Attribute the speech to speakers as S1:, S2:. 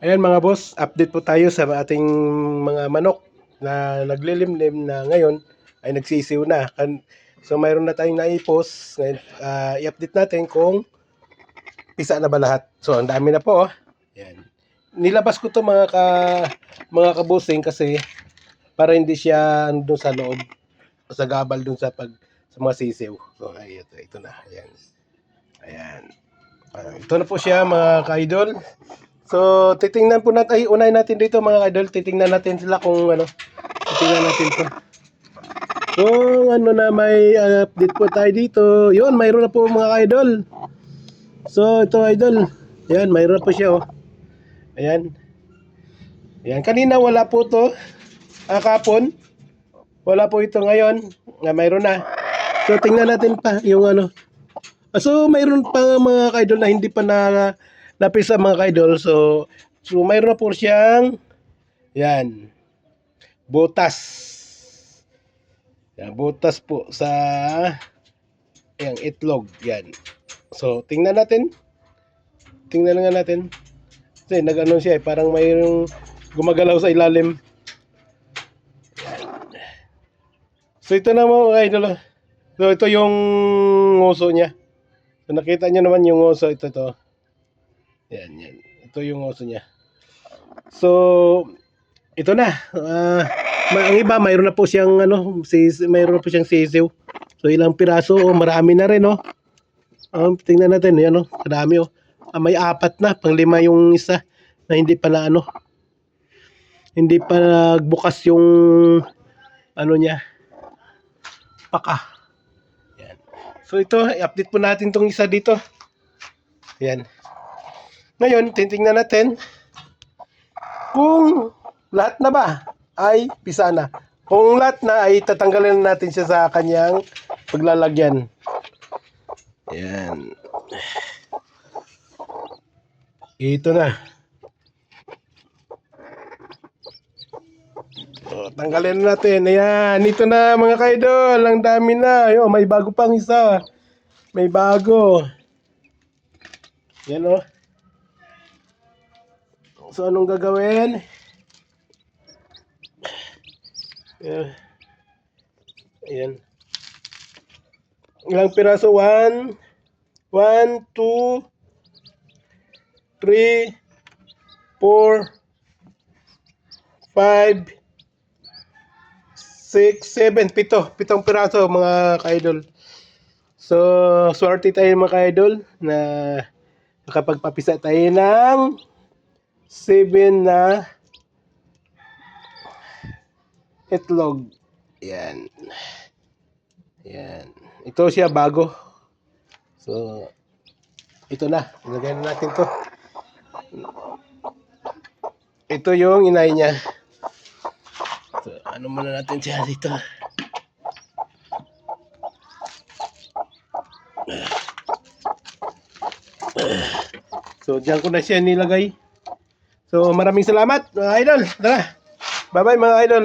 S1: Ayan mga boss, update po tayo sa ating mga manok na naglilimlim na ngayon ay nagsisiw na. So mayroon na tayong naipos. Ngayon, ah, i-update natin kung pisa na ba lahat. So ang dami na po. oh. Ayan. Nilabas ko to mga ka mga kabusing kasi para hindi siya andun sa loob sa gabal dun sa pag sa mga sisiw. So ay ito, ito na. Ayan. Ayan. Ah, ito na po siya mga ka-idol. So, titingnan po natin, ay, unahin natin dito mga idol, titingnan natin sila kung ano, titingnan natin po. Kung ano na may update po tayo dito, yun, mayroon na po mga idol. So, ito idol, yan, mayroon na po siya oh. Ayan. Ayan, kanina wala po to, ah, kapon. Wala po ito ngayon, nga mayroon na. So, tingnan natin pa yung ano. Ah, So, mayroon pa mga idol na hindi pa na napisa mga kaidol. So, so mayroon na po siyang yan. Butas. Yan, butas po sa yung itlog. Yan. So, tingnan natin. Tingnan nga natin. Kasi nag-ano siya eh, parang mayroong gumagalaw sa ilalim. So, ito na mga idol. So, ito yung nguso niya. So, nakita niyo naman yung nguso. Ito to. Yan, yan. Ito yung oso niya. So, ito na. Ma- ang iba, mayroon na po siyang, ano, sis, mayroon na po siyang sisiw. So, ilang piraso, oh, marami na rin, oh. Um, tingnan natin, yan, oh. Marami, oh. Ah, may apat na, pang lima yung isa na hindi pa na, ano, hindi pa nagbukas yung, ano niya, paka. Yan. So, ito, i-update po natin tong isa dito. Yan. Ngayon, titingnan natin kung lahat na ba ay pisa na. Kung lahat na ay tatanggalin natin siya sa kanyang paglalagyan. Yan. Ito na. So, tanggalin na natin. Ayan, ito na mga kaidol. Ang dami na. Yo, may bago pang isa. May bago. Yan oh. So, anong gagawin? Ayan. Ayan. Ilang piraso? One, one, two, three, four, five, six, seven, pito. Pitong piraso mga ka-idol. So, swerte tayo mga ka-idol na nakapagpapisa tayo ng 7 na itlog. Yan. Yan. Ito siya bago. So, ito na. Ilagay na natin to. Ito yung inay niya. So, ano muna natin siya dito. So, diyan ko na siya nilagay. So, maraming salamat, mga idol. Tara. Bye-bye, mga idol.